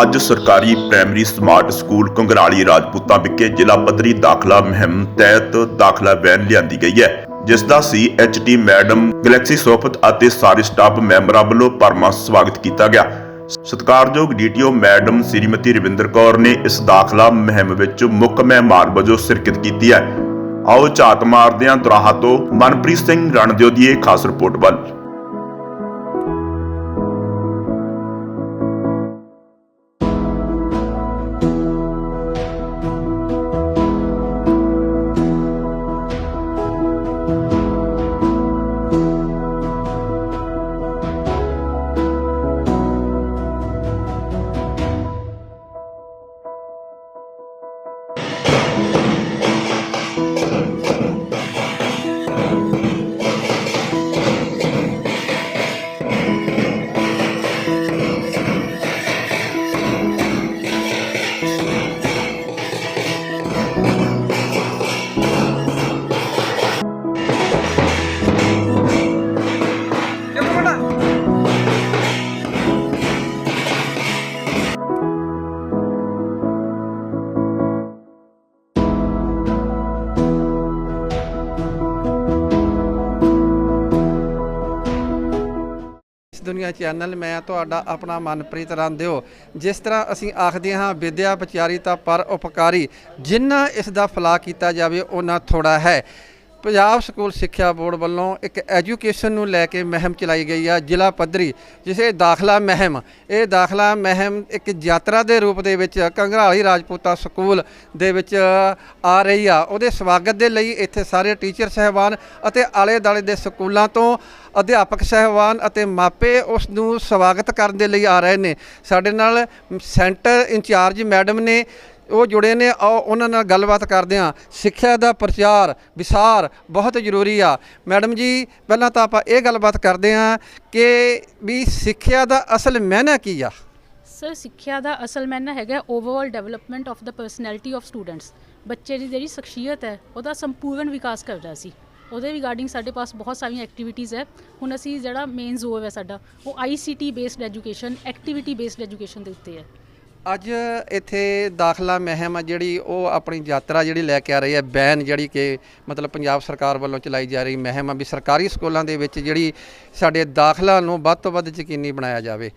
ਅੱਜ ਸਰਕਾਰੀ primary smart school Kangrali Rajputan ਵਿਖੇ ਜ਼ਿਲ੍ਹਾ ਪੱਧਰੀ ਦਾਖਲਾ ਮੁਹਿੰਮ ਤਹਿਤ ਦਾਖਲਾ ਵੈਨ ਲਿਆਂਦੀ ਗਈ ਹੈ, ਜਿਸ ਦਾ C T madam Galaxy Sofat ਅਤੇ ਸਾਰੇ ਸਟਾਫ ਮੈਂਬਰਾਂ ਵੱਲੋਂ ਭਰਮਾ ਸਵਾਗਤ ਕੀਤਾ ਗਿਆ। ਸਤਿਕਾਰਯੋਗ ਡੀਟੀਓ ਮੈਡਮ ਸ੍ਰੀਮਤੀ ਰਵਿੰਦਰ ਕੌਰ ਨੇ ਇਸ ਦਾਖਲਾ ਮੁਹਿੰਮ ਵਿੱਚ ਮੁੱਖ ਮਹਿਮਾਨ ਵਜੋਂ ਸ਼ਿਰਕਤ ਕੀਤੀ ਹੈ। ਆਓ ਝਾਤ ਮਾਰਦੇ ਹਾਂ ਦੁਰਾਹਾ ਤੋਂ ਮਨਪ੍ਰੀਤ ਸਿੰਘ ਰਣਦਿਓ ਦੀ ਇਹ ਖਾਸ ਰਿਪੋਰਟ ਵੱਲ। ਦੁਨੀਆ ਚੈਨਲ, ਮੈਂ ਤੁਹਾਡਾ ਆਪਣਾ ਮਨਪ੍ਰੀਤ ਰੰਦਿਓ ਜਿਸ ਤਰ੍ਹਾਂ ਅਸੀਂ ਆਖਦੇ ਹਾਂ, ਵਿਦਿਆ ਵਿਚਾਰੀ ਤਾਂ ਪਰ ਉਪਕਾਰੀ। ਜਿੰਨਾ ਇਸ ਦਾ ਫਲਾ ਕੀਤਾ ਜਾਵੇ ਉਹਨਾਂ ਥੋੜਾ ਹੈ। ਪੰਜਾਬ ਸਕੂਲ ਸਿੱਖਿਆ ਬੋਰਡ ਵੱਲੋਂ ਇੱਕ ਐਜੂਕੇਸ਼ਨ ਨੂੰ ਲੈ ਕੇ ਮਹਿਮ ਚਲਾਈ ਗਈ ਆ ਜ਼ਿਲ੍ਹਾ ਪੱਧਰੀ, ਜਿਸੇ ਦਾਖਲਾ ਮਹਿਮ। ਇਹ ਦਾਖਲਾ ਮਹਿਮ ਇੱਕ ਯਾਤਰਾ ਦੇ ਰੂਪ ਦੇ ਵਿੱਚ ਕੰਗਰਾਲੀ ਰਾਜਪੂਤਾ ਸਕੂਲ ਦੇ ਵਿੱਚ ਆ ਰਹੀ ਆ। ਉਹਦੇ ਸਵਾਗਤ ਦੇ ਲਈ ਇੱਥੇ ਸਾਰੇ ਟੀਚਰ ਸਹਿਬਾਨ ਅਤੇ ਆਲੇ ਦਾਲੇ ਦੇ ਸਕੂਲਾਂ ਤੋਂ ਅਧਿਆਪਕ ਸਹਿਬਾਨ ਅਤੇ ਮਾਪੇ ਉਸ ਨੂੰ ਸਵਾਗਤ ਕਰਨ ਦੇ ਲਈ ਆ ਰਹੇ ਨੇ। ਸਾਡੇ ਨਾਲ ਸੈਂਟਰ ਇੰਚਾਰਜ ਮੈਡਮ ਨੇ ਉਹ ਜੁੜੇ ਨੇ, ਆਓ ਉਹਨਾਂ ਨਾਲ ਗੱਲਬਾਤ ਕਰਦੇ ਹਾਂ। ਸਿੱਖਿਆ ਦਾ ਪ੍ਰਚਾਰ, ਵਿਸਾਰ ਬਹੁਤ ਜ਼ਰੂਰੀ ਆ। ਮੈਡਮ ਜੀ, ਪਹਿਲਾਂ ਤਾਂ ਆਪਾਂ ਇਹ ਗੱਲਬਾਤ ਕਰਦੇ ਹਾਂ ਕਿ ਵੀ ਸਿੱਖਿਆ ਦਾ ਅਸਲ ਮਾਇਨਾ ਕੀ ਆ? ਸਰ, ਸਿੱਖਿਆ ਦਾ ਅਸਲ ਮੈਨਾ ਹੈਗਾ overall development of the personality of students ਬੱਚੇ ਦੀ ਜਿਹੜੀ ਸ਼ਖਸੀਅਤ ਹੈ, ਉਹਦਾ ਸੰਪੂਰਨ ਵਿਕਾਸ ਕਰਦਾ ਸੀ। ਉਹਦੇ ਰਿਗਾਰਡਿੰਗ ਸਾਡੇ ਪਾਸ ਬਹੁਤ ਸਾਰੀਆਂ ਐਕਟੀਵਿਟੀਜ਼ ਹੈ। ਹੁਣ ਅਸੀਂ ਜਿਹੜਾ ਮੇਨ ਜ਼ੋਰ ਹੈ ਸਾਡਾ, ਉਹ ICT based education activity based education ਦੇ ਉੱਤੇ ਹੈ। ਅੱਜ ਇੱਥੇ ਦਾਖਲਾ ਮਹਿਮ ਆ ਜਿਹੜੀ ਉਹ ਆਪਣੀ ਯਾਤਰਾ ਜਿਹੜੀ ਲੈ ਕੇ ਆ ਰਹੀ ਹੈ, ਬੈਨ ਜਿਹੜੀ ਕਿ ਮਤਲਬ ਪੰਜਾਬ ਸਰਕਾਰ ਵੱਲੋਂ ਚਲਾਈ ਜਾ ਰਹੀ ਮਹਿਮ ਆ ਵੀ ਸਰਕਾਰੀ ਸਕੂਲਾਂ ਦੇ ਵਿੱਚ ਜਿਹੜੀ ਸਾਡੇ ਦਾਖਲਾ ਨੂੰ ਵੱਧ ਤੋਂ ਵੱਧ ਯਕੀਨੀ ਬਣਾਇਆ ਜਾਵੇ।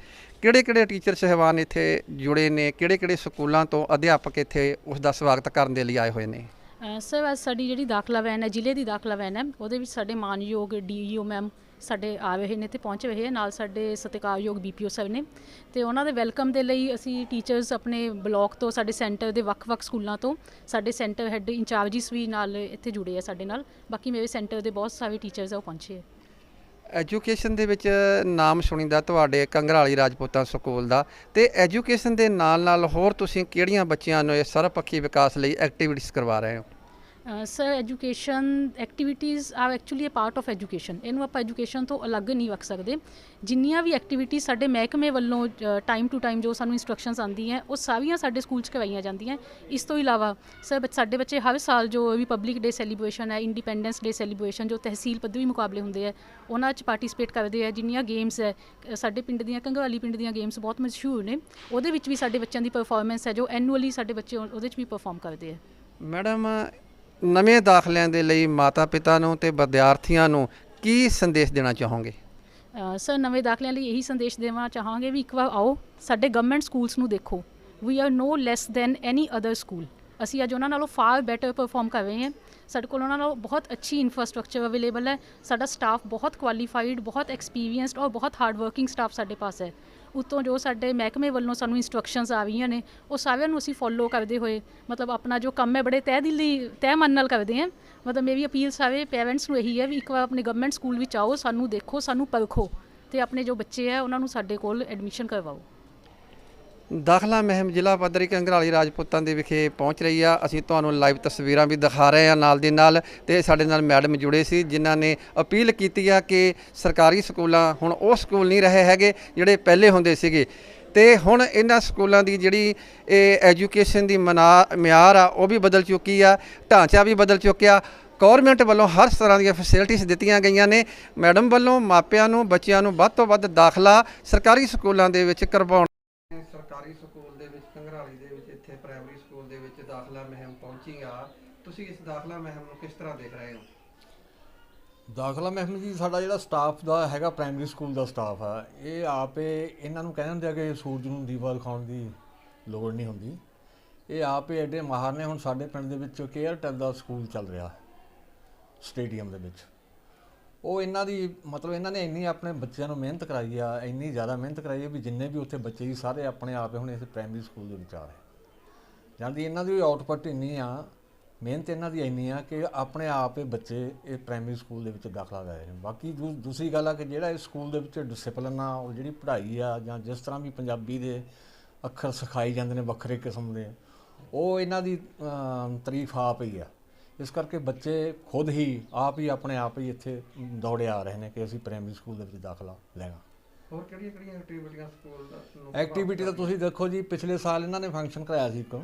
ਕਿਹੜੇ ਕਿਹੜੇ ਟੀਚਰ ਸਹਿਬਾਨ ਇੱਥੇ ਜੁੜੇ ਨੇ? ਕਿਹੜੇ ਕਿਹੜੇ ਸਕੂਲਾਂ ਤੋਂ ਅਧਿਆਪਕ ਇੱਥੇ ਉਸ ਦਾ ਸਵਾਗਤ ਕਰਨ ਦੇ ਲਈ ਆਏ ਹੋਏ ਨੇ? ਸਰ ਸਾਡੀ ਜਿਹੜੀ ਦਾਖਲਾ ਵੈਨ ਹੈ, ਜ਼ਿਲ੍ਹੇ ਦੀ ਦਾਖਲਾ ਵੈਨ ਹੈ, ਉਹਦੇ ਵਿੱਚ ਸਾਡੇ ਮਾਨਯੋਗ ਡੀਈਓ ਮੈਮ ਸਾਡੇ ਆ ਰਹੇ ਨੇ ਤੇ ਪਹੁੰਚ ਰਹੇ ਹੈ। ਨਾਲ ਸਾਡੇ ਸਤਿਕਾਰਯੋਗ ਬੀਪੀਓ ਸਾਹਿਬ ਨੇ ਤੇ ਉਹਨਾਂ ਦੇ ਵੈਲਕਮ ਦੇ ਲਈ ਅਸੀਂ ਟੀਚਰਸ ਆਪਣੇ ਬਲਾਕ ਤੋਂ, ਸਾਡੇ ਸੈਂਟਰ ਦੇ ਵੱਖ-ਵੱਖ ਸਕੂਲਾਂ ਤੋਂ, ਸਾਡੇ ਸੈਂਟਰ ਹੈੱਡ ਇੰਚਾਰਜਿਸ ਵੀ ਨਾਲ ਇੱਥੇ ਜੁੜੇ ਆ ਸਾਡੇ ਨਾਲ। ਬਾਕੀ ਮੇਰੇ ਸੈਂਟਰ ਦੇ ਬਹੁਤ ਸਾਰੇ ਟੀਚਰਸ ਆ, ਉਹ ਪਹੁੰਚੇ ਆ। ਐਜੂਕੇਸ਼ਨ ਦੇ ਵਿੱਚ ਨਾਮ ਸੁਣੀਦਾ ਤੁਹਾਡੇ ਕੰਗਰਾਲੀ ਰਾਜਪੂਤਾਂ ਸਕੂਲ ਦਾ ਤੇ ਐਜੂਕੇਸ਼ਨ ਦੇ ਨਾਲ ਨਾਲ ਹੋਰ ਤੁਸੀਂ ਕਿਹੜੀਆਂ ਬੱਚਿਆਂ ਨੂੰ ਇਹ ਸਰਵਪੱਖੀ ਵਿਕਾਸ ਲਈ ਐਕਟੀਵਿਟੀਜ਼ ਕਰਵਾ ਰਹੇ ਹੋ? Sir education activities are actually a part of education ਇਹਨੂੰ ਆਪਾਂ ਐਜੂਕੇਸ਼ਨ ਤੋਂ ਅਲੱਗ ਨਹੀਂ ਰੱਖ ਸਕਦੇ। ਜਿੰਨੀਆਂ ਵੀ ਐਕਟੀਵਿਟੀਜ਼ ਸਾਡੇ ਮਹਿਕਮੇ ਵੱਲੋਂ ਟਾਈਮ ਟੂ ਟਾਈਮ ਜੋ ਸਾਨੂੰ ਇਨਸਟਰਕਸ਼ਨਸ ਆਉਂਦੀਆਂ, ਉਹ ਸਾਰੀਆਂ ਸਾਡੇ ਸਕੂਲ 'ਚ ਕਰਵਾਈਆਂ ਜਾਂਦੀਆਂ। ਇਸ ਤੋਂ ਇਲਾਵਾ ਸਰ ਬੱਚ- ਸਾਡੇ ਬੱਚੇ ਹਰ ਸਾਲ ਜੋ ਰਿਪਬਲਿਕ ਡੇ ਸੈਲੀਬ੍ਰੇਸ਼ਨ ਹੈ ਇੰਡੀਪੈਂਡੈਂਸ ਡੇ ਸੈਲੀਬ੍ਰੇਸ਼ਨ ਜੋ ਤਹਿਸੀਲ ਪੱਧਰੀ ਮੁਕਾਬਲੇ ਹੁੰਦੇ ਆ ਉਹਨਾਂ 'ਚ ਪਾਰਟਿਸਿਪੇਟ ਕਰਦੇ ਆ ਜਿੰਨੀਆਂ ਗੇਮਸ ਹੈ ਸਾਡੇ ਪਿੰਡ ਦੀਆਂ, ਕੰਗਵਾਲੀ ਪਿੰਡ ਦੀਆਂ ਗੇਮਸ ਬਹੁਤ ਮਸ਼ਹੂਰ ਨੇ। ਉਹਦੇ ਵਿੱਚ ਵੀ ਸਾਡੇ ਬੱਚਿਆਂ ਦੀ ਪਰਫਾਰਮੈਂਸ ਹੈ, ਜੋ ਐਨੂਅਲੀ ਸਾਡੇ ਬੱਚੇ ਉਹਦੇ 'ਚ ਵੀ ਪਰਫਾਰਮ ਕਰਦੇ ਆ ਮੈਡਮ ਨਵੇਂ ਦਾਖਲਿਆਂ ਦੇ ਲਈ ਮਾਤਾ ਪਿਤਾ ਨੂੰ ਤੇ ਵਿਦਿਆਰਥੀਆਂ ਨੂੰ ਕੀ ਸੰਦੇਸ਼ ਦੇਣਾ ਚਾਹੋਗੇ? ਸਰ, ਨਵੇਂ ਦਾਖਲਿਆਂ ਲਈ ਇਹੀ ਸੰਦੇਸ਼ ਦੇਣਾ ਚਾਹਾਂਗੇ ਵੀ ਇੱਕ ਵਾਰ ਆਓ, ਸਾਡੇ ਗਵਰਨਮੈਂਟ ਸਕੂਲਸ ਨੂੰ ਦੇਖੋ। We are no less than any other school ਅਸੀਂ ਅੱਜ ਉਹਨਾਂ ਨਾਲੋਂ ਫਾਰ ਬੈਟਰ ਪਰਫਾਰਮ ਕਰ ਰਹੇ ਹਾਂ। ਸਾਡੇ ਕੋਲ ਉਹਨਾਂ ਨਾਲੋਂ ਬਹੁਤ ਅੱਛੀ ਇਨਫਰਾਸਟ੍ਰਕਚਰ ਅਵੇਲੇਬਲ ਹੈ। ਸਾਡਾ ਸਟਾਫ ਬਹੁਤ ਕੁਆਲੀਫਾਈਡ ਬਹੁਤ ਐਕਸਪੀਰੀਅੰਸਡ ਔਰ ਬਹੁਤ ਹਾਰਡ ਵਰਕਿੰਗ ਸਟਾਫ ਸਾਡੇ ਪਾਸ ਹੈ। ਉਤੋਂ ਜੋ ਸਾਡੇ ਮਹਿਕਮੇ ਵੱਲੋਂ ਸਾਨੂੰ ਇਨਸਟਰਕਸ਼ਨਸ ਆ ਰਹੀਆਂ ਨੇ, ਉਹ ਸਾਰਿਆਂ ਨੂੰ ਅਸੀਂ ਫੋਲੋ ਕਰਦੇ ਹੋਏ, ਮਤਲਬ ਆਪਣਾ ਜੋ ਕੰਮ ਹੈ ਬੜੇ ਤਹਿ ਦਿਲ ਦੀ, ਤਹਿ ਮਨ ਨਾਲ ਕਰਦੇ ਹਾਂ। ਮਤਲਬ ਮੇਰੀ ਅਪੀਲ ਸਾਰੇ ਪੇਰੈਂਟਸ ਨੂੰ ਇਹੀ ਹੈ ਵੀ ਇੱਕ ਵਾਰ ਆਪਣੇ ਗਵਰਨਮੈਂਟ ਸਕੂਲ ਵਿੱਚ ਆਓ, ਸਾਨੂੰ ਦੇਖੋ, ਸਾਨੂੰ ਪਰਖੋ ਤੇ ਆਪਣੇ ਜੋ ਬੱਚੇ ਹੈ, ਉਹਨਾਂ ਨੂੰ ਸਾਡੇ ਕੋਲ ਐਡਮਿਸ਼ਨ ਕਰਵਾਓ। ਦਾਖਲਾ ਮਹਿਮ ਜ਼ਿਲ੍ਹਾ ਪੱਧਰੀ ਕੰਗਰਾਲੀ ਰਾਜਪੂਤਾਂ ਦੇ ਵਿਖੇ ਪਹੁੰਚ ਰਹੀ ਆ। ਅਸੀਂ ਤੁਹਾਨੂੰ ਲਾਈਵ ਤਸਵੀਰਾਂ ਵੀ ਦਿਖਾ ਰਹੇ ਆ ਨਾਲ ਦੀ ਨਾਲ ਤੇ ਸਾਡੇ ਨਾਲ ਮੈਡਮ ਜੁੜੇ ਸੀ, ਜਿਨ੍ਹਾਂ ਨੇ ਅਪੀਲ ਕੀਤੀ ਆ ਕਿ ਸਰਕਾਰੀ ਸਕੂਲਾਂ ਹੁਣ ਉਹ ਸਕੂਲ ਨਹੀਂ ਰਹੇ ਹੈਗੇ ਜਿਹੜੇ ਪਹਿਲੇ ਹੁੰਦੇ ਸੀਗੇ। ਤੇ ਹੁਣ ਇਹਨਾਂ ਸਕੂਲਾਂ ਦੀ ਜਿਹੜੀ ਇਹ ਐਜੂਕੇਸ਼ਨ ਦੀ ਮਨਾ- ਮਿਆਰ ਆ, ਉਹ ਵੀ ਬਦਲ ਚੁੱਕੀ ਆ, ਢਾਂਚਾ ਵੀ ਬਦਲ ਚੁੱਕਿਆ। ਗਵਰਨਮੈਂਟ ਵੱਲੋਂ ਹਰ ਤਰ੍ਹਾਂ ਦੀਆਂ ਫੈਸਿਲਿਟੀਆਂ ਦਿੱਤੀਆਂ ਗਈਆਂ ਨੇ। ਮੈਡਮ ਵੱਲੋਂ ਮਾਪਿਆਂ ਨੂੰ, ਬੱਚਿਆਂ ਨੂੰ ਵੱਧ ਤੋਂ ਵੱਧ ਦਾਖਲਾ ਸਰਕਾਰੀ ਸਕੂਲਾਂ ਦੇ ਵਿੱਚ ਕਰਵਾਉਣ ਸਰਕਾਰੀ ਸਕੂਲ ਕੰਗਰਾਲੀ ਦੇ ਵਿੱਚ, ਇੱਥੇ ਪ੍ਰਾਇਮਰੀ ਸਕੂਲ ਦੇ ਵਿੱਚ ਦਾਖਲਾ ਮੁਹਿੰਮ ਪਹੁੰਚੀ ਆ। ਤੁਸੀਂ ਇਸ ਦਾਖਲਾ ਮੁਹਿੰਮ ਨੂੰ ਕਿਸ ਤਰ੍ਹਾਂ ਦੇਖ ਰਹੇ ਹੋ? ਦਾਖਲਾ ਮਹਿਕਮੇ ਜੀ, ਸਾਡਾ ਜਿਹੜਾ ਸਟਾਫ ਦਾ ਹੈਗਾ ਪ੍ਰਾਇਮਰੀ ਸਕੂਲ ਦਾ ਸਟਾਫ ਆ, ਇਹ ਆਪੇ ਇਹਨਾਂ ਨੂੰ ਕਹਿੰਦੇ ਹੁੰਦੇ ਆ ਕਿ ਸੂਰਜ ਨੂੰ ਦੀਵਾ ਦਿਖਾਉਣ ਦੀ ਲੋੜ ਨਹੀਂ ਹੁੰਦੀ। ਇਹ ਆਪੇ ਐਡੇ ਮਾਹਰ ਨੇ, ਹੁਣ ਸਾਡੇ ਪਿੰਡ ਦੇ ਵਿੱਚ ਕੇਅਰਟੈਲ ਦਾ ਸਕੂਲ ਚੱਲ ਰਿਹਾ, ਸਟੇਡੀਅਮ ਦੇ ਵਿੱਚ। ਉਹ ਇਹਨਾਂ ਦੀ, ਮਤਲਬ ਇਹਨਾਂ ਨੇ ਇੰਨੀ ਆਪਣੇ ਬੱਚਿਆਂ ਨੂੰ ਮਿਹਨਤ ਕਰਾਈ ਆ, ਇੰਨੀ ਜ਼ਿਆਦਾ ਮਿਹਨਤ ਕਰਾਈ ਆ ਵੀ ਜਿੰਨੇ ਵੀ ਉੱਥੇ ਬੱਚੇ ਸੀ, ਸਾਰੇ ਆਪਣੇ ਆਪੇ ਹੁਣ ਇਸ ਪ੍ਰਾਇਮਰੀ ਸਕੂਲ ਦੇ ਵਿੱਚ ਆ ਰਹੇ ਜਾਂਦੀ ਇਹਨਾਂ ਦੀ ਆਊਟਪੁੱਟ ਇੰਨੀ ਆ, ਮਿਹਨਤ ਇਹਨਾਂ ਦੀ ਇੰਨੀ ਆ ਕਿ ਆਪਣੇ ਆਪ ਹੀ ਬੱਚੇ ਇਹ ਪ੍ਰਾਇਮਰੀ ਸਕੂਲ ਦੇ ਵਿੱਚ ਦਾਖਲਾ ਲੈ ਰਹੇ ਨੇ। ਬਾਕੀ ਦੂ- ਦੂਸਰੀ ਗੱਲ ਆ ਕਿ ਜਿਹੜਾ ਇਸ ਸਕੂਲ ਦੇ ਵਿੱਚ ਡਿਸਪਲਿਨ ਆ, ਉਹ ਜਿਹੜੀ ਪੜ੍ਹਾਈ ਆ ਜਾਂ ਜਿਸ ਤਰ੍ਹਾਂ ਵੀ ਪੰਜਾਬੀ ਦੇ ਅੱਖਰ ਸਿਖਾਏ ਜਾਂਦੇ ਨੇ ਵੱਖਰੇ ਕਿਸਮ ਦੇ, ਉਹ ਇਹਨਾਂ ਦੀ ਤਾਰੀਫ ਆਪ ਹੀ ਆ। ਇਸ ਕਰਕੇ ਬੱਚੇ ਖੁਦ ਹੀ ਆਪ ਹੀ ਆਪਣੇ ਆਪ ਹੀ ਇੱਥੇ ਦੌੜੇ ਆ ਰਹੇ ਨੇ ਕਿ ਅਸੀਂ ਪ੍ਰਾਇਮਰੀ ਸਕੂਲ ਦੇ ਵਿੱਚ ਦਾਖਲਾ ਲੈਣਾ। ਹੋਰ ਕਿਹੜੀਆਂ ਕਿਹੜੀਆਂ ਐਕਟੀਵਿਟੀਆਂ ਸਕੂਲ ਦਾ ਐਕਟੀਵਿਟੀ ਤਾਂ ਤੁਸੀਂ ਦੇਖੋ ਜੀ ਪਿਛਲੇ ਸਾਲ ਇਹਨਾਂ ਨੇ ਫੰਕਸ਼ਨ ਕਰਾਇਆ ਸੀ ਇੱਕ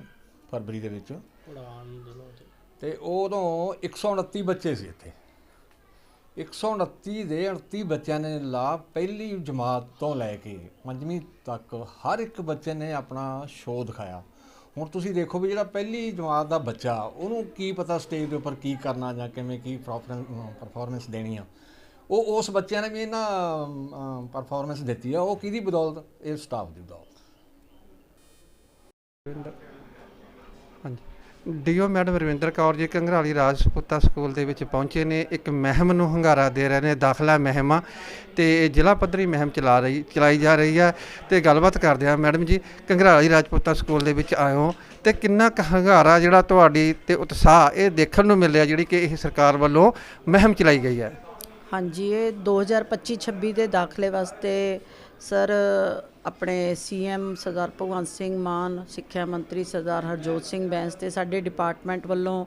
ਫਰਵਰੀ ਦੇ ਵਿੱਚ। ਤੇ। ਉਦੋਂ 129 ਬੱਚੇ ਸੀ ਇੱਥੇ। 129 ਦੇ 38 ਬੱਚਿਆਂ ਨੇ ਲਾ ਪਹਿਲੀ ਜਮਾਤ ਤੋਂ ਲੈ ਕੇ ਪੰਜਵੀਂ ਤੱਕ ਹਰ ਇੱਕ ਬੱਚੇ ਨੇ ਆਪਣਾ ਸ਼ੋਅ ਦਿਖਾਇਆ ਹੁਣ ਤੁਸੀਂ ਦੇਖੋ ਵੀ ਜਿਹੜਾ ਪਹਿਲੀ ਜਮਾਤ ਦਾ ਬੱਚਾ, ਉਹਨੂੰ ਕੀ ਪਤਾ ਸਟੇਜ ਦੇ ਉੱਪਰ ਕੀ ਕਰਨਾ ਜਾਂ ਕਿਵੇਂ ਕੀ ਪਰਫਾਰਮੈਂਸ ਦੇਣੀ ਆ। ਉਹ ਉਸ ਬੱਚਿਆਂ ਨੇ ਵੀ ਇਹਨਾਂ ਪਰਫਾਰਮੈਂਸ ਦਿੱਤੀ ਆ। ਉਹ ਕਿਹਦੀ ਬਦੌਲਤ? ਇਹ ਸਟਾਫ ਦੀ ਬਦੌਲਤ। ਹਾਂਜੀ। DO madam Ravinder Kaur ji, ਕੰਗਰਾਲੀ Rajputan school ਦੇ ਵਿੱਚ ਪਹੁੰਚੇ ਨੇ। ਇੱਕ ਮਹਿਮ ਨੂੰ ਹੰਗਾਰਾ ਦੇ ਰਹੇ ਨੇ, ਦਾਖਲਾ ਮਹਿਮਾ ਤੇ ਇਹ ਜ਼ਿਲ੍ਹਾ ਪੱਧਰੀ ਮਹਿਮ ਚਲਾ ਰਹੀ, ਚਲਾਈ ਜਾ ਰਹੀ ਹੈ ਤੇ ਗੱਲਬਾਤ ਕਰਦੇ ਆ ਮੈਡਮ ਜੀ, ਕੰਗਰਾਲੀ ਰਾਜਪੂਤਾ ਸਕੂਲ ਦੇ ਵਿੱਚ ਆਇਓ ਹੋ ਤੇ ਕਿੰਨਾ ਕੁ ਹੰਗਾਰਾ ਜਿਹੜਾ ਤੁਹਾਡੀ ਤੇ ਉਤਸ਼ਾਹ ਇਹ ਦੇਖਣ ਨੂੰ ਮਿਲਿਆ ਜਿਹੜੀ ਕਿ ਇਹ ਸਰਕਾਰ ਵੱਲੋਂ ਮਹਿਮ ਚਲਾਈ ਗਈ ਹੈ? ਹਾਂਜੀ, ਇਹ 2025-26 ਦੇ ਦਾਖਲੇ ਵਾਸਤੇ ਸਰ ਆਪਣੇ ਸੀਐਮ ਸਰਦਾਰ ਭਗਵੰਤ ਸਿੰਘ ਮਾਨ ਸਿੱਖਿਆ ਮੰਤਰੀ ਸਰਦਾਰ ਹਰਜੋਤ ਸਿੰਘ ਬੈਂਸ ਤੇ ਸਾਡੇ ਡਿਪਾਰਟਮੈਂਟ ਵੱਲੋਂ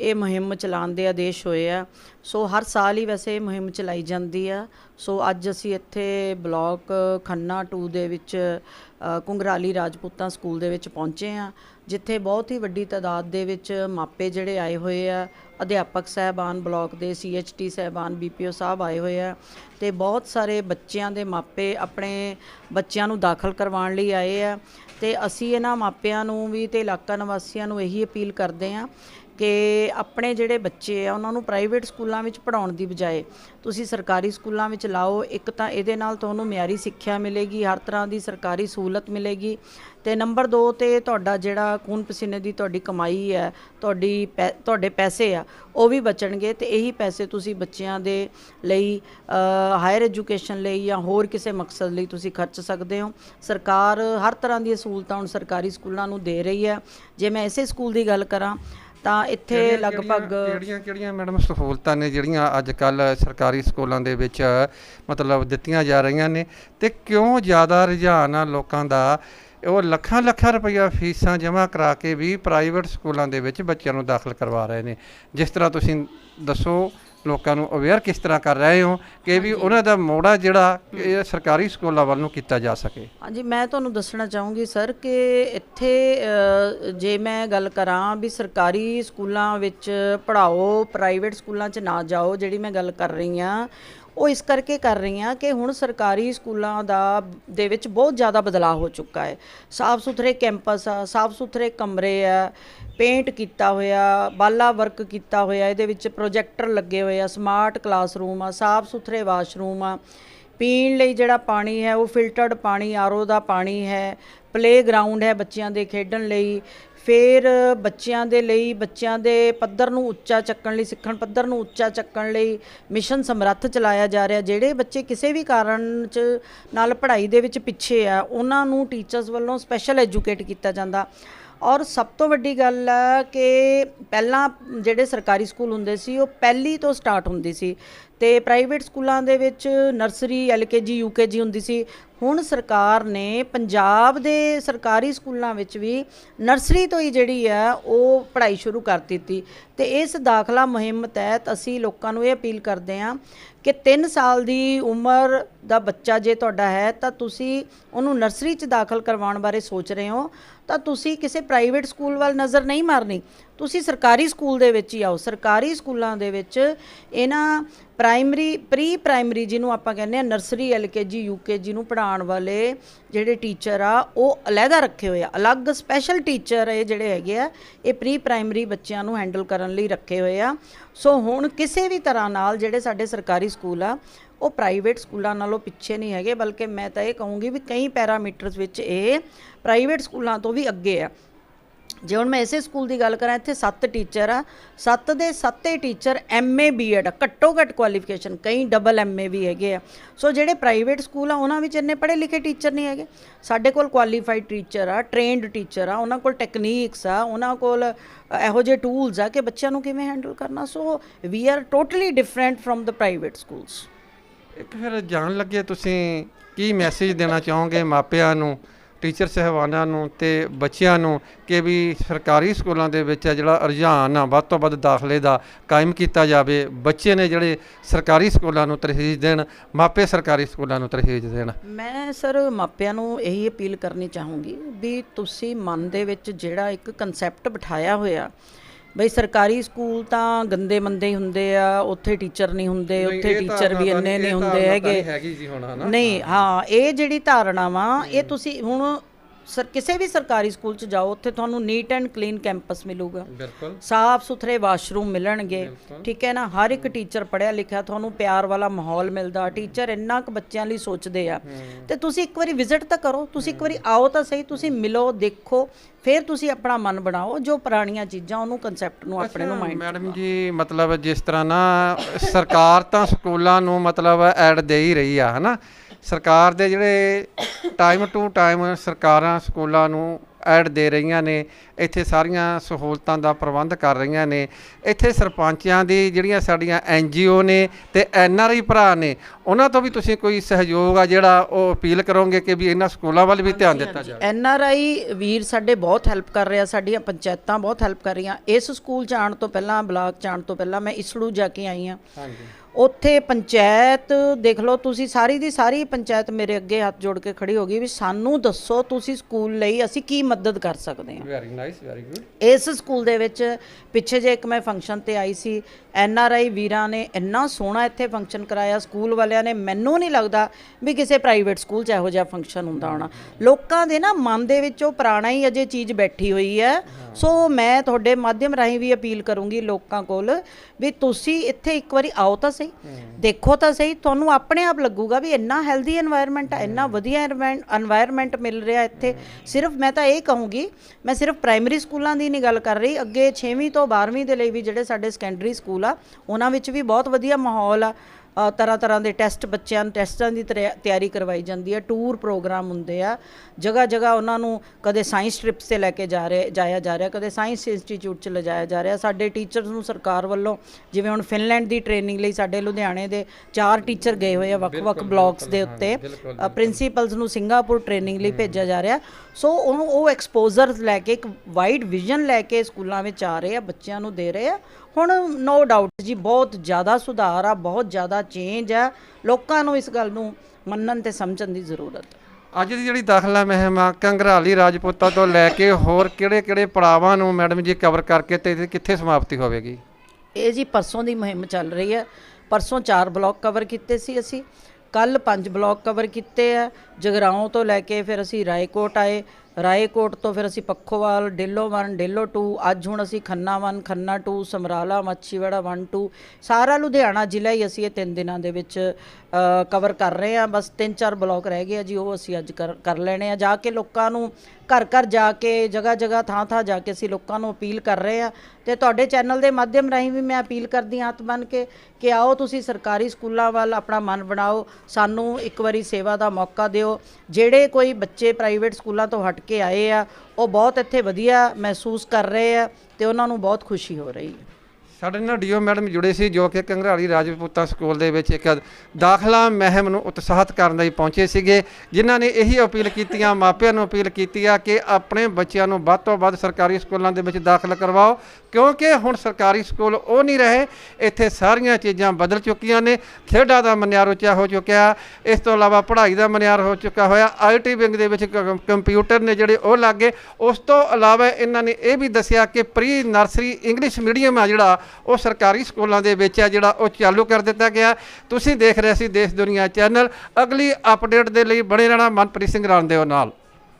ਇਹ ਮੁਹਿੰਮ ਚਲਾਉਣ ਦੇ ਆਦੇਸ਼ ਹੋਏ ਆ। ਸੋ ਹਰ ਸਾਲ ਹੀ ਵੈਸੇ ਇਹ ਮੁਹਿੰਮ ਚਲਾਈ ਜਾਂਦੀ ਆ। ਸੋ ਅੱਜ ਅਸੀਂ ਇੱਥੇ ਬਲਾਕ ਖੰਨਾ 2 ਦੇ ਵਿੱਚ ਅ, ਕੁੰਗਰਾਲੀ ਰਾਜਪੂਤਾਂ ਸਕੂਲ ਦੇ ਵਿੱਚ ਪਹੁੰਚੇ ਆ। ਜਿੱਥੇ ਬਹੁਤ ਹੀ ਵੱਡੀ ਤਾਦਾਦ ਦੇ ਵਿੱਚ ਮਾਪੇ ਜਿਹੜੇ ਆਏ ਹੋਏ ਆ, ਅਧਿਆਪਕ ਸਹਿਬਾਨ, ਬਲਾਕ ਦੇ ਸੀਐਚਟੀ ਸਹਿਬਾਨ ਬੀਪੀਓ ਸਾਹਿਬ ਆਏ ਹੋਏ ਆ ਤੇ ਬਹੁਤ ਸਾਰੇ ਬੱਚਿਆਂ ਦੇ ਮਾਪੇ ਆਪਣੇ ਬੱਚਿਆਂ ਨੂੰ ਦਾਖਲ ਕਰਵਾਉਣ ਲਈ ਆਏ ਆ ਤੇ ਅਸੀਂ ਇਹਨਾਂ ਮਾਪਿਆਂ ਨੂੰ ਵੀ ਤੇ ਇਲਾਕਾ ਨਿਵਾਸੀਆਂ ਨੂੰ ਇਹੀ ਅਪੀਲ ਕਰਦੇ ਆ ਕਿ ਆਪਣੇ ਜਿਹੜੇ ਬੱਚੇ ਆ, ਉਹਨਾਂ ਨੂੰ ਪ੍ਰਾਈਵੇਟ ਸਕੂਲਾਂ ਵਿੱਚ ਪੜਾਉਣ ਦੀ ਬਜਾਏ ਤੁਸੀਂ ਸਰਕਾਰੀ ਸਕੂਲਾਂ ਵਿੱਚ ਲਾਓ, ਇੱਕ ਤਾਂ ਇਹਦੇ ਨਾਲ ਤੁਹਾਨੂੰ ਮਿਆਰੀ ਸਿੱਖਿਆ ਮਿਲੇਗੀ, ਹਰ ਤਰ੍ਹਾਂ ਦੀ ਸਰਕਾਰੀ ਸਹੂਲਤ ਮਿਲੇਗੀ ਤੇ ਨੰਬਰ 2 ਤੇ ਤੁਹਾਡਾ ਜਿਹੜਾ ਖੂਨ ਪਸੀਨੇ ਦੀ ਤੁਹਾਡੀ ਕਮਾਈ ਹੈ, ਤੁਹਾਡੀ ਪੈ- ਤੁਹਾਡੇ ਪੈਸੇ ਆ, ਉਹ ਵੀ ਬਚਣਗੇ ਤੇ ਇਹੀ ਪੈਸੇ ਤੁਸੀਂ ਬੱਚਿਆਂ ਦੇ ਲਈ ਹਾਇਰ ਐਜੂਕੇਸ਼ਨ ਲਈ ਜਾਂ ਹੋਰ ਕਿਸੇ ਮਕਸਦ ਲਈ ਤੁਸੀਂ ਖਰਚ ਸਕਦੇ ਹੋ। ਸਰਕਾਰ ਹਰ ਤਰ੍ਹਾਂ ਦੀਆਂ ਸਹੂਲਤਾਂ ਹੁਣ ਸਰਕਾਰੀ ਸਕੂਲਾਂ ਨੂੰ ਦੇ ਰਹੀ ਹੈ। ਜੇ ਮੈਂ ਇਸੇ ਸਕੂਲ ਦੀ ਗੱਲ ਕਰਾਂ ਤਾਂ ਇੱਥੇ ਲਗਭਗ ਕਿਹੜੀਆਂ ਕਿਹੜੀਆਂ ਮੈਡਮ ਸਹੂਲਤਾਂ ਨੇ ਜਿਹੜੀਆਂ ਅੱਜ ਕੱਲ ਸਰਕਾਰੀ ਸਕੂਲਾਂ ਦੇ ਵਿੱਚ ਮਤਲਬ ਦਿੱਤੀਆਂ ਜਾ ਰਹੀਆਂ ਨੇ ਤੇ ਕਿਉਂ ਜ਼ਿਆਦਾ ਰੁਝਾਨ ਆ ਲੋਕਾਂ ਦਾ? ਉਹ ਲੱਖਾਂ ਲੱਖਾਂ ਰੁਪਈਆ ਫੀਸਾਂ ਜਮ੍ਹਾਂ ਕਰਾ ਕੇ ਵੀ ਪ੍ਰਾਈਵੇਟ ਸਕੂਲਾਂ ਦੇ ਵਿੱਚ ਬੱਚਿਆਂ ਨੂੰ ਦਾਖਲ ਕਰਵਾ ਰਹੇ ਨੇ। ਜਿਸ ਤਰ੍ਹਾਂ ਤੁਸੀਂ ਦੱਸੋ ਲੋਕਾਂ ਨੂੰ ਅਵੇਅਰ ਕਿਸ ਤਰ੍ਹਾਂ ਕਰ ਰਹੇ ਹੋ ਕਿ ਵੀ ਉਹਨਾਂ ਦਾ ਮੋੜਾ ਜਿਹੜਾ ਇਹ ਸਰਕਾਰੀ ਸਕੂਲਾਂ ਵੱਲ ਨੂੰ ਕੀਤਾ ਜਾ ਸਕੇ? ਹਾਂਜੀ ਮੈਂ ਤੁਹਾਨੂੰ ਦੱਸਣਾ ਚਾਹੂੰਗੀ ਸਰ ਕਿ ਇੱਥੇ ਜੇ ਮੈਂ ਗੱਲ ਕਰਾਂ ਵੀ ਸਰਕਾਰੀ ਸਕੂਲਾਂ ਵਿੱਚ ਪੜ੍ਹਾਓ ਪ੍ਰਾਈਵੇਟ ਸਕੂਲਾਂ 'ਚ ਨਾ ਜਾਓ ਜਿਹੜੀ ਮੈਂ ਗੱਲ ਕਰ ਰਹੀ ਹਾਂ ਉਹ ਇਸ ਕਰਕੇ ਕਰ ਰਹੀ ਹਾਂ ਕਿ ਹੁਣ ਸਰਕਾਰੀ ਸਕੂਲਾਂ ਦਾ ਦੇ ਵਿੱਚ ਬਹੁਤ ਜ਼ਿਆਦਾ ਬਦਲਾਅ ਹੋ ਚੁੱਕਾ ਹੈ। ਸਾਫ਼ ਸੁਥਰੇ ਕੈਂਪਸ ਆ, ਸਾਫ਼ ਸੁਥਰੇ ਕਮਰੇ ਆ, ਪੇਂਟ ਕੀਤਾ ਹੋਇਆ, ਬਾਲਾ ਵਰਕ ਕੀਤਾ ਹੋਇਆ, ਇਹਦੇ ਵਿੱਚ ਪ੍ਰੋਜੈਕਟਰ ਲੱਗੇ ਹੋਏ ਆ, ਸਮਾਰਟ ਕਲਾਸਰੂਮ ਆ, ਸਾਫ਼ ਸੁਥਰੇ ਵਾਸ਼ਰੂਮ ਆ। ਪੀਣ ਲਈ ਜਿਹੜਾ ਪਾਣੀ ਹੈ ਉਹ ਫਿਲਟਰਡ ਪਾਣੀ, ਆਰਓ ਦਾ ਪਾਣੀ ਹੈ ਪਲੇਗਰਾਉਂਡ ਹੈ ਬੱਚਿਆਂ ਦੇ ਖੇਡਣ ਲਈ। ਫਿਰ ਬੱਚਿਆਂ ਦੇ ਲਈ, ਬੱਚਿਆਂ ਦੇ ਪੱਧਰ ਨੂੰ ਉੱਚਾ ਚੱਕਣ ਲਈ, ਸਿੱਖਣ ਪੱਧਰ ਨੂੰ ਉੱਚਾ ਚੱਕਣ ਲਈ ਮਿਸ਼ਨ ਸਮਰੱਥ ਚਲਾਇਆ ਜਾ ਰਿਹਾ। ਜਿਹੜੇ ਬੱਚੇ ਕਿਸੇ ਵੀ ਕਾਰਨ ਚ ਨਾਲ ਪੜ੍ਹਾਈ ਦੇ ਵਿੱਚ ਪਿੱਛੇ ਆ, ਉਹਨਾਂ ਨੂੰ ਟੀਚਰਸ ਵੱਲੋਂ ਸਪੈਸ਼ਲ ਐਜੂਕੇਟ ਕੀਤਾ ਜਾਂਦਾ। ਔਰ ਸਭ ਤੋਂ ਵੱਡੀ ਗੱਲ ਹੈ ਕਿ ਪਹਿਲਾਂ ਜਿਹੜੇ ਸਰਕਾਰੀ ਸਕੂਲ ਹੁੰਦੇ ਸੀ, ਉਹ ਪਹਿਲੀ ਤੋਂ ਸਟਾਰਟ ਹੁੰਦੀ ਸੀ। ਤੇ ਪ੍ਰਾਈਵੇਟ ਸਕੂਲਾਂ ਦੇ ਵਿੱਚ ਨਰਸਰੀ ਐਲਕੇਜੀ ਯੂਕੇਜੀ ਹੁੰਦੀ ਸੀ। ਹੁਣ ਸਰਕਾਰ ਨੇ ਪੰਜਾਬ ਦੇ ਸਰਕਾਰੀ ਸਕੂਲਾਂ ਵਿੱਚ ਵੀ ਨਰਸਰੀ ਤੋਂ ਹੀ ਜਿਹੜੀ ਆ, ਉਹ ਪੜ੍ਹਾਈ ਸ਼ੁਰੂ ਕਰ ਦਿੱਤੀ। ਤੇ ਇਸ ਦਾਖਲਾ ਮੁਹਿੰਮ ਤਹਿਤ ਅਸੀਂ ਲੋਕਾਂ ਨੂੰ ਇਹ ਅਪੀਲ ਕਰਦੇ ਹਾਂ ਕਿ 3 ਸਾਲ ਦੀ ਉਮਰ ਦਾ ਬੱਚਾ ਜੇ ਤੁਹਾਡਾ ਹੈ, ਤਾਂ ਤੁਸੀਂ ਉਹਨੂੰ ਨਰਸਰੀ 'ਚ ਦਾਖਲ ਕਰਵਾਉਣ ਬਾਰੇ ਸੋਚ ਰਹੇ ਹੋ। ਤਾਂ ਤੁਸੀਂ ਕਿਸੇ ਪ੍ਰਾਈਵੇਟ ਸਕੂਲ ਵੱਲ ਨਜ਼ਰ ਨਹੀਂ ਮਾਰਨੀ। ਤੁਸੀਂ ਸਰਕਾਰੀ ਸਕੂਲ ਦੇ ਵਿੱਚ ਹੀ ਆਓ, ਸਰਕਾਰੀ ਸਕੂਲਾਂ ਦੇ ਵਿੱਚ ਇਹਨਾਂ ਪ੍ਰਾਇਮਰੀ ਪ੍ਰੀ ਪ੍ਰਾਇਮਰੀ ਜਿਹਨੂੰ ਆਪਾਂ ਕਹਿੰਦੇ ਆ ਨਰਸਰੀ ਐਲਕੇਜੀ ਯੂਕੇਜੀ ਨੂੰ ਪੜ੍ਹਾਉਣ ਵਾਲੇ ਜਿਹੜੇ ਟੀਚਰ ਆ, ਉਹ ਅਲੱਗਾ ਰੱਖੇ ਹੋਏ ਆ। ਅਲੱਗ ਸਪੈਸ਼ਲ ਟੀਚਰ ਇਹ ਜਿਹੜੇ ਹੈਗੇ ਆ, ਇਹ ਪ੍ਰੀ ਪ੍ਰਾਇਮਰੀ ਬੱਚਿਆਂ ਨੂੰ ਹੈਂਡਲ ਕਰਨ ਲਈ ਰੱਖੇ ਹੋਏ ਆ। ਸੋ ਹੁਣ ਕਿਸੇ ਵੀ ਤਰ੍ਹਾਂ ਨਾਲ ਜਿਹੜੇ ਸਾਡੇ ਸਰਕਾਰੀ ਸਕੂਲ ਆ, ਉਹ ਪ੍ਰਾਈਵੇਟ ਸਕੂਲਾਂ ਨਾਲੋਂ ਪਿੱਛੇ ਨਹੀਂ ਹੈਗੇ, ਬਲਕਿ ਮੈਂ ਤਾਂ ਇਹ ਕਹੂੰਗੀ ਵੀ ਕਈ ਪੈਰਾਮੀਟਰਸ ਵਿੱਚ ਇਹ ਪ੍ਰਾਈਵੇਟ ਸਕੂਲਾਂ ਤੋਂ ਵੀ ਅੱਗੇ ਆ। ਜੇ ਹੁਣ ਮੈਂ ਇਸੇ ਸਕੂਲ ਦੀ ਗੱਲ ਕਰਾਂ, ਇੱਥੇ 7 ਟੀਚਰ ਆ 7 ਦੇ 7 ਟੀਚਰ ਐਮਏ ਬੀਐਡ ਘੱਟੋ ਘੱਟ ਕੁਆਲੀਫਿਕੇਸ਼ਨ ਕਈ ਡਬਲ ਐਮਏ ਵੀ ਹੈਗੇ ਆ। ਸੋ ਜਿਹੜੇ ਪ੍ਰਾਈਵੇਟ ਸਕੂਲ ਆ, ਉਹਨਾਂ ਵਿੱਚ ਇੰਨੇ ਪੜ੍ਹੇ ਲਿਖੇ ਟੀਚਰ ਨਹੀਂ ਹੈਗੇ। ਸਾਡੇ ਕੋਲ ਕੁਆਲੀਫਾਈਡ ਟੀਚਰ ਆ ਟ੍ਰੇਨਡ ਟੀਚਰ ਆ, ਉਹਨਾਂ ਕੋਲ ਟੈਕਨੀਕਸ ਆ, ਉਹਨਾਂ ਕੋਲ ਇਹੋ ਜਿਹੇ ਟੂਲਸ ਆ ਕਿ ਬੱਚਿਆਂ ਨੂੰ ਕਿਵੇਂ ਹੈਂਡਲ ਕਰਨਾ। So we are totally different from the private schools ਇੱਕ ਫਿਰ ਜਾਣ ਲੱਗੇ ਤੁਸੀਂ, ਕੀ ਮੈਸੇਜ ਦੇਣਾ ਚਾਹੋਗੇ ਮਾਪਿਆਂ ਨੂੰ? ਟੀਚਰ ਸਹਿਬਾਨਾਂ ਨੂੰ ਤੇ ਬੱਚਿਆਂ ਨੂੰ ਕਿ ਵੀ ਸਰਕਾਰੀ ਸਕੂਲਾਂ ਦੇ ਵਿੱਚ ਆ ਜਿਹੜਾ ਰੁਝਾਨ ਆ, ਵੱਧ ਤੋਂ ਵੱਧ ਦਾਖਲੇ ਦਾ ਕਾਇਮ ਕੀਤਾ ਜਾਵੇ। ਬੱਚੇ ਨੇ ਜਿਹੜੇ ਸਰਕਾਰੀ ਸਕੂਲਾਂ ਨੂੰ ਤਰਜੀਹ ਦੇਣ, ਮਾਪੇ ਸਰਕਾਰੀ ਸਕੂਲਾਂ ਨੂੰ ਤਰਜੀਹ ਦੇਣ। ਮੈਂ ਸਰ ਮਾਪਿਆਂ ਨੂੰ ਇਹੀ ਅਪੀਲ ਕਰਨੀ ਚਾਹੂੰਗੀ ਵੀ ਤੁਸੀਂ ਮਨ ਦੇ ਵਿੱਚ ਜਿਹੜਾ ਇੱਕ ਕਨਸੈਪਟ ਬਿਠਾਇਆ ਹੋਇਆ ਬਈ ਸਰਕਾਰੀ ਸਕੂਲ ਤਾਂ ਗੰਦੇ ਮੰਦੇ ਹੀ ਹੁੰਦੇ ਆ ਉੱਥੇ ਟੀਚਰ ਨਹੀਂ ਹੁੰਦੇ ਉੱਥੇ ਟੀਚਰ ਵੀ ਇੰਨੇ ਨਹੀਂ ਹੁੰਦੇ ਹੈਗੇ। ਨਹੀਂ ਹਾਂ ਇਹ ਜਿਹੜੀ ਧਾਰਨਾ ਵਾ ਇਹ ਤੁਸੀਂ ਹੁਣ ਸਰ ਕਿਸੇ ਵੀ ਸਰਕਾਰੀ ਸਕੂਲ ਚ ਜਾਓ ਉੱਥੇ ਤੁਹਾਨੂੰ ਨੀਟ ਐਂਡ ਕਲੀਨ ਕੈਂਪਸ ਮਿਲੂਗਾ। ਬਿਲਕੁਲ। ਸਾਫ਼ ਸੁਥਰੇ ਵਾਸ਼ਰੂਮ ਮਿਲਣਗੇ ਠੀਕ ਹੈ ਨਾ? ਹਰ ਇੱਕ ਟੀਚਰ ਪੜਿਆ ਲਿਖਿਆ ਤੁਹਾਨੂੰ ਪਿਆਰ ਵਾਲਾ ਮਾਹੌਲ ਮਿਲਦਾ। ਟੀਚਰ ਇੰਨਾ ਕੁ ਬੱਚਿਆਂ ਲਈ ਸੋਚਦੇ ਆ। ਤੇ ਤੁਸੀਂ ਇੱਕ ਵਾਰੀ ਵਿਜ਼ਿਟ ਤਾਂ ਕਰੋ ਤੁਸੀਂ ਇੱਕ ਵਾਰੀ ਆਓ ਤਾਂ ਸਹੀ ਤੁਸੀਂ ਮਿਲੋ ਦੇਖੋ ਫਿਰ ਤੁਸੀਂ ਆਪਣਾ ਮਨ ਬਣਾਓ ਜੋ ਪੁਰਾਣੀਆਂ ਚੀਜ਼ਾਂ ਉਹਨੂੰ ਕਨਸੈਪਟ ਨੂੰ ਆਪਣੇ ਨੂੰ ਮਾਈਂਡ ਮੈਡਮ ਜੀ ਮਤਲਬ ਜਿਸ ਤਰ੍ਹਾਂ ਨਾ ਸਰਕਾਰ ਤਾਂ ਸਕੂਲਾਂ ਨੂੰ ਮਤਲਬ ਐਡ ਦੇ ਹੀ ਰਹੀ ਆ ਹਨਾ? ਸਰਕਾਰ ਦੇ ਜਿਹੜੇ ਟਾਈਮ ਟੂ ਟਾਈਮ ਸਰਕਾਰਾਂ ਸਕੂਲਾਂ ਨੂੰ ਐਡ ਦੇ ਰਹੀਆਂ ਨੇ ਇੱਥੇ ਸਾਰੀਆਂ ਸਹੂਲਤਾਂ ਦਾ ਪ੍ਰਬੰਧ ਕਰ ਰਹੀਆਂ ਨੇ। ਇੱਥੇ ਸਰਪੰਚਾਂ ਦੀ ਜਿਹੜੀਆਂ ਸਾਡੀਆਂ ਐਨਜੀਓ ਨੇ ਤੇ ਐਨਆਰਆਈ ਭਰਾ ਨੇ ਉਹਨਾਂ ਤੋਂ ਵੀ ਤੁਸੀਂ ਕੋਈ ਸਹਿਯੋਗ ਆ ਜਿਹੜਾ ਉਹ ਅਪੀਲ ਕਰੋਗੇ ਕਿ ਵੀ ਇਹਨਾਂ ਸਕੂਲਾਂ ਵੱਲ ਵੀ ਧਿਆਨ ਦਿੱਤਾ ਜਾਵੇ? ਐਨ ਆਰ ਆਈ ਵੀਰ ਸਾਡੇ ਬਹੁਤ ਹੈਲਪ ਕਰ ਰਿਹਾ ਸਾਡੀਆਂ ਪੰਚਾਇਤਾਂ ਬਹੁਤ ਹੈਲਪ ਕਰ ਰਹੀਆਂ। ਇਸ ਸਕੂਲ ਚ ਆਉਣ ਤੋਂ ਪਹਿਲਾਂ ਬਲਾਕ ਚ ਆਉਣ ਤੋਂ ਪਹਿਲਾਂ ਮੈਂ ਇਸੜੂ ਜਾ ਕੇ ਆਈ ਹਾਂ। ਹਾਂਜੀ। ਉੱਥੇ ਪੰਚਾਇਤ ਦੇਖ ਲਓ ਤੁਸੀਂ ਸਾਰੀ ਦੀ ਸਾਰੀ ਪੰਚਾਇਤ ਮੇਰੇ ਅੱਗੇ ਹੱਥ ਜੋੜ ਕੇ ਖੜੀ ਹੋ ਗਈ ਵੀ ਸਾਨੂੰ ਦੱਸੋ ਤੁਸੀਂ ਸਕੂਲ ਲਈ ਅਸੀਂ ਕੀ ਮਦਦ ਕਰ ਸਕਦੇ ਹਾਂ। ਵੈਰੀ ਨਾਈਸ ਵੈਰੀ ਗੁੱਡ ਇਸ ਸਕੂਲ ਦੇ ਵਿੱਚ ਪਿੱਛੇ ਜੇ ਇੱਕ ਮੈਂ ਫੰਕਸ਼ਨ ਤੇ ਆਈ ਸੀ ਐਨ ਆਰ ਆਈ ਵੀਰਾਂ ਨੇ ਇੰਨਾ ਸੋਹਣਾ ਇੱਥੇ ਫੰਕਸ਼ਨ ਕਰਾਇਆ ਸਕੂਲ ਵਾਲਿਆਂ ਨੇ ਮੈਨੂੰ ਨਹੀਂ ਲੱਗਦਾ ਵੀ ਕਿਸੇ ਪ੍ਰਾਈਵੇਟ ਸਕੂਲ 'ਚ ਇਹੋ ਜਿਹਾ ਫੰਕਸ਼ਨ ਹੁੰਦਾ ਹੋਣਾ। ਲੋਕਾਂ ਦੇ ਨਾ ਮਨ ਦੇ ਵਿੱਚ ਉਹ ਪੁਰਾਣਾ ਹੀ ਅਜੇ ਚੀਜ਼ ਬੈਠੀ ਹੋਈ ਹੈ। ਸੋ ਮੈਂ ਤੁਹਾਡੇ ਮਾਧਿਅਮ ਰਾਹੀਂ ਵੀ ਅਪੀਲ ਕਰੂੰਗੀ ਲੋਕਾਂ ਕੋਲ ਵੀ ਤੁਸੀਂ ਇੱਥੇ ਇੱਕ ਵਾਰੀ ਆਓ ਤਾਂ ਸਹੀ। ਦੇਖੋ ਤਾਂ ਸਹੀ ਤੁਹਾਨੂੰ ਆਪਣੇ ਆਪ ਲੱਗੂਗਾ ਵੀ ਇੰਨਾ ਹੈਲਦੀ এনवायरमेंट ਹੈ ਇੰਨਾ ਵਧੀਆ এনवायरमेंट ਮਿਲ ਰਿਹਾ ਇੱਥੇ। ਸਿਰਫ ਮੈਂ ਤਾਂ ਇਹ ਕਹੂੰਗੀ ਮੈਂ ਸਿਰਫ ਪ੍ਰਾਇਮਰੀ ਸਕੂਲਾਂ ਦੀ ਨਹੀਂ ਗੱਲ ਕਰ ਰਹੀ ਅੱਗੇ 6ਵੀਂ ਤੋਂ 12ਵੀਂ ਦੇ ਲਈ ਵੀ ਜਿਹੜੇ ਸਾਡੇ ਸੈਕੰਡਰੀ ਸਕੂਲ ਆ ਉਹਨਾਂ ਵਿੱਚ ਵੀ ਬਹੁਤ ਵਧੀਆ ਮਾਹੌਲ ਆ। ਤਰ੍ਹਾਂ ਤਰ੍ਹਾਂ ਦੇ ਟੈਸਟ ਬੱਚਿਆਂ ਨੂੰ ਟੈਸਟਾਂ ਦੀ ਤਿਆ- ਤਿਆਰੀ ਕਰਵਾਈ ਜਾਂਦੀ ਹੈ। ਟੂਰ ਪ੍ਰੋਗਰਾਮ ਹੁੰਦੇ ਆ। ਜਗ੍ਹਾ ਜਗ੍ਹਾ ਉਹਨਾਂ ਨੂੰ ਕਦੇ ਸਾਇੰਸ ਟ੍ਰਿਪਸ ਤੇ ਲੈ ਕੇ ਜਾ ਰਹੇ ਜਾਇਆ ਜਾ ਰਿਹਾ ਕਦੇ ਸਾਇੰਸ ਇੰਸਟੀਚਿਊਟ ਚ ਲਿਜਾਇਆ ਜਾ ਰਿਹਾ। ਸਾਡੇ ਟੀਚਰਸ ਨੂੰ ਸਰਕਾਰ ਵੱਲੋਂ ਜਿਵੇਂ ਹੁਣ ਫਿਨਲੈਂਡ ਦੀ ਟ੍ਰੇਨਿੰਗ ਲਈ ਸਾਡੇ ਲੁਧਿਆਣੇ ਦੇ ਚਾਰ ਟੀਚਰ ਗਏ ਹੋਏ ਆ ਵੱਖ-ਵੱਖ ਬਲਾਕਸ ਦੇ ਉੱਤੇ। ਪ੍ਰਿੰਸੀਪਲਸ ਨੂੰ ਸਿੰਗਾਪੁਰ ਟ੍ਰੇਨਿੰਗ ਲਈ ਭੇਜਿਆ ਜਾ ਰਿਹਾ। ਸੋ ਉਹਨੂੰ ਉਹ ਐਕਸਪੋਜ਼ਰ ਲੈ ਕੇ ਇੱਕ ਵਾਈਡ ਵਿਜ਼ਨ ਲੈ ਕੇ ਸਕੂਲਾਂ ਵਿੱਚ ਆ ਰਹੇ ਆ ਬੱਚਿਆਂ ਨੂੰ ਦੇ ਰਹੇ ਆ। ਹੁਣ ਨੋ ਡਾਊਟ ਜੀ ਬਹੁਤ ਜ਼ਿਆਦਾ ਸੁਧਾਰ ਆ ਬਹੁਤ ਜ਼ਿਆਦਾ ਚੇਂਜ ਆ। ਲੋਕਾਂ ਨੂੰ ਇਸ ਗੱਲ ਨੂੰ ਮੰਨਣ ਤੇ ਸਮਝਣ ਦੀ ਜ਼ਰੂਰਤ। ਹੈ ਅੱਜ ਦੀ ਜਿਹੜੀ ਦਾਖਲਾ ਮਹਿਮ ਆ ਕੰਗਰਾਲੀ ਰਾਜਪੂਤਾਂ ਤੋਂ ਲੈ ਕੇ ਹੋਰ ਕਿਹੜੇ-ਕਿਹੜੇ ਪੜਾਵਾਂ ਨੂੰ ਮੈਡਮ ਜੀ ਕਵਰ ਕਰਕੇ ਤੇ ਕਿੱਥੇ ਸਮਾਪਤੀ ਹੋਵੇਗੀ? ਇਹ ਜੀ ਪਰਸੋਂ ਦੀ ਮੁਹਿੰਮ ਚੱਲ ਰਹੀ ਹੈ ਪਰਸੋਂ ਚਾਰ ਬਲਾਕ ਕਵਰ ਕੀਤੇ ਸੀ ਅਸੀਂ। ਕੱਲ ਪੰਜ ਬਲਾਕ ਕਵਰ ਕੀਤੇ ਆ। ਜਗਰਾਓਂ ਤੋਂ ਲੈ ਕੇ ਫਿਰ ਅਸੀਂ ਰਾਏਕੋਟ ਆਏ। ਰਾਏਕੋਟ ਤੋਂ ਫਿਰ ਅਸੀਂ ਪੱਖੋਵਾਲ, ਡੇਲੋ 1 ਡੇਲੋ 2 ਅੱਜ ਹੁਣ ਅਸੀਂ ਖੰਨਾ 1 ਖੰਨਾ 2 ਸਮਰਾਲਾ, ਮੱਛੀਵਾੜਾ 1 2 ਸਾਰਾ ਲੁਧਿਆਣਾ ਜ਼ਿਲ੍ਹਾ ਹੀ ਅਸੀਂ ਇਹ ਤਿੰਨ ਦਿਨਾਂ ਦੇ ਵਿੱਚ ਕਵਰ ਕਰ ਰਹੇ ਹਾਂ। ਬਸ ਤਿੰਨ ਚਾਰ ਬਲਾਕ ਰਹਿ ਗਏ ਆ ਜੀ, ਉਹ ਅਸੀਂ ਅੱਜ ਕਰ ਕਰ ਲੈਣੇ ਆ। ਜਾ ਕੇ ਲੋਕਾਂ ਨੂੰ ਘਰ ਘਰ ਜਾ ਕੇ, ਜਗ੍ਹਾ ਜਗ੍ਹਾ, ਥਾਂ ਥਾਂ ਜਾ ਕੇ ਅਸੀਂ ਲੋਕਾਂ ਨੂੰ ਅਪੀਲ ਕਰ ਰਹੇ ਆ ਤੇ ਤੁਹਾਡੇ ਚੈਨਲ ਦੇ ਮਾਧਿਅਮ ਰਾਹੀਂ ਵੀ ਮੈਂ ਅਪੀਲ ਕਰਦੀ ਹਾਂ ਹੱਥ ਬਨ ਕੇ ਕਿ ਆਓ ਤੁਸੀਂ ਸਰਕਾਰੀ ਸਕੂਲਾਂ ਵੱਲ ਆਪਣਾ ਮਨ ਬਣਾਓ। ਸਾਨੂੰ ਇੱਕ ਵਾਰੀ ਸੇਵਾ ਦਾ ਮੌਕਾ ਦਿਓ। ਜਿਹੜੇ ਕੋਈ ਬੱਚੇ ਪ੍ਰਾਈਵੇਟ ਸਕੂਲਾਂ ਤੋਂ ਹਟ ਕੇ ਆਏ ਆ। ਉਹ ਬਹੁਤ ਇੱਥੇ ਵਧੀਆ ਮਹਿਸੂਸ ਕਰ ਰਹੇ ਆ ਤੇ ਉਹਨਾਂ ਨੂੰ ਬਹੁਤ ਖੁਸ਼ੀ ਹੋ ਰਹੀ ਹੈ। ਸਾਡੇ ਨਾਲ ਡੀਓ ਮੈਡਮ ਜੁੜੇ ਸੀ ਜੋ ਕਿ ਕੰਗਰਾਲੀ ਰਾਜਪੂਤਾਂ ਸਕੂਲ ਦੇ ਵਿੱਚ ਇੱਕ ਦਾਖਲਾ ਮਹਿਮ ਨੂੰ ਉਤਸ਼ਾਹਿਤ ਕਰਨ ਲਈ ਪਹੁੰਚੇ ਸੀਗੇ, ਜਿਨ੍ਹਾਂ ਨੇ ਇਹੀ ਅਪੀਲ ਕੀਤੀਆਂ ਮਾਪਿਆਂ ਨੂੰ ਅਪੀਲ ਕੀਤੀ ਆ ਕਿ ਆਪਣੇ ਬੱਚਿਆਂ ਨੂੰ ਵੱਧ ਤੋਂ ਵੱਧ ਸਰਕਾਰੀ ਸਕੂਲਾਂ ਦੇ ਵਿੱਚ ਦਾਖਲ ਕਰਵਾਓ, ਕਿਉਂਕਿ ਹੁਣ ਸਰਕਾਰੀ ਸਕੂਲ ਉਹ ਨਹੀਂ ਰਹੇ, ਇੱਥੇ ਸਾਰੀਆਂ ਚੀਜ਼ਾਂ ਬਦਲ ਚੁੱਕੀਆਂ ਨੇ, ਖੇਡਾਂ ਦਾ ਮਨਿਆਰ ਉੱਚਾ ਹੋ ਚੁੱਕਿਆ, ਇਸ ਤੋਂ ਇਲਾਵਾ ਪੜ੍ਹਾਈ ਦਾ ਮਨਿਆਰ ਹੋ ਚੁੱਕਾ ਹੋਇਆ ਆਈਟੀ ਵਿੰਗ ਦੇ ਵਿੱਚ ਕ- ਕੰਪਿਊਟਰ ਨੇ ਜਿਹੜੇ ਉਹ ਲੱਗੇ ਉਸ ਤੋਂ ਇਲਾਵਾ ਇਹਨਾਂ ਨੇ ਇਹ ਵੀ ਦੱਸਿਆ ਕਿ ਪ੍ਰੀ ਨਰਸਰੀ ਇੰਗਲਿਸ਼ ਮੀਡੀਅਮ ਆ ਜਿਹੜਾ ਉਹ ਸਰਕਾਰੀ ਸਕੂਲਾਂ ਦੇ ਵਿੱਚ ਹੈ, ਜਿਹੜਾ ਉਹ ਚਾਲੂ ਕਰ ਦਿੱਤਾ ਗਿਆ। ਤੁਸੀਂ ਦੇਖ ਰਹੇ ਸੀ ਦੇਸ਼ ਦੁਨੀਆ ਚੈਨਲ। ਅਗਲੀ ਅਪਡੇਟ ਦੇ ਲਈ ਬਣੇ ਰਹਿਣਾ ਮਨਪ੍ਰੀਤ ਸਿੰਘ ਰਾਣਦੇਵ ਨਾਲ।